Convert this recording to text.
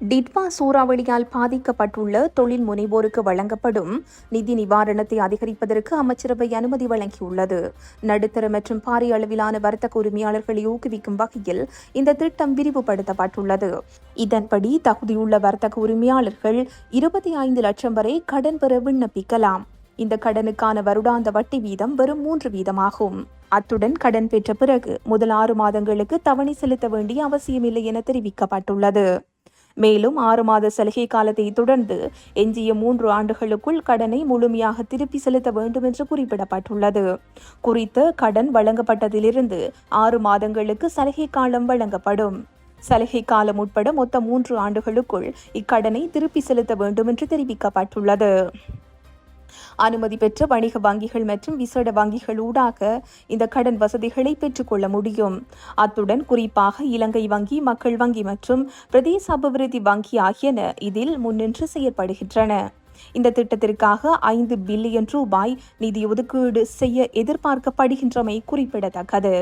டிட்வா சூறாவளியால் பாதிக்கப்பட்டுள்ள தொழில் முனைவோருக்கு வழங்கப்படும் நிதி நிவாரணத்தை அதிகரிப்பதற்கு அமைச்சரவை அனுமதி வழங்கியுள்ளது. நடுத்தர மற்றும் பாரிய அளவிலான வர்த்தக உரிமையாளர்களை ஊக்குவிக்கும் வகையில் இந்த திட்டம் விரிவுபடுத்தப்பட்டுள்ளது. இதன்படி தகுதியுள்ள வர்த்தக உரிமையாளர்கள் இருபத்தி ஐந்து லட்சம் வரை கடன் பெற விண்ணப்பிக்கலாம். இந்த கடனுக்கான வருடாந்த வட்டி வீதம் வெறும் மூன்று வீதமாகும். அத்துடன் கடன் பெற்ற பிறகு முதல் ஆறு மாதங்களுக்கு தவணை செலுத்த வேண்டிய அவசியமில்லை என தெரிவிக்கப்பட்டுள்ளது. மேலும் ஆறு மாத சலுகை காலத்தை தொடர்ந்து எஞ்சிய மூன்று ஆண்டுகளுக்குள் கடனை முழுமையாக திருப்பி செலுத்த வேண்டும் என்று குறிப்பிடப்பட்டுள்ளது. குறித்த கடன் வழங்கப்பட்டதிலிருந்து ஆறு மாதங்களுக்கு சலுகை காலம் வழங்கப்படும். சலுகை காலம் உட்பட மொத்த மூன்று ஆண்டுகளுக்குள் இக்கடனை திருப்பி செலுத்த வேண்டும் என்று தெரிவிக்கப்பட்டுள்ளது. அனுமதி பெற்ற வணிக வங்கிகள் மற்றும் விசேட வங்கிகள் ஊடாக இந்த கடன் வசதிகளை பெற்றுக்கொள்ள முடியும். அத்துடன் குறிப்பாக இலங்கை வங்கி மக்கள் வங்கி மற்றும் பிரதேச அபிவிருத்தி வங்கி ஆகியன இதில் முன்னின்று செயற்படுகின்றன. இந்த திட்டத்திற்காக ஐந்து பில்லியன் ரூபாய் நிதி ஒதுக்கீடு செய்ய எதிர்பார்க்கப்படுகின்றமை குறிப்பிடத்தக்கது.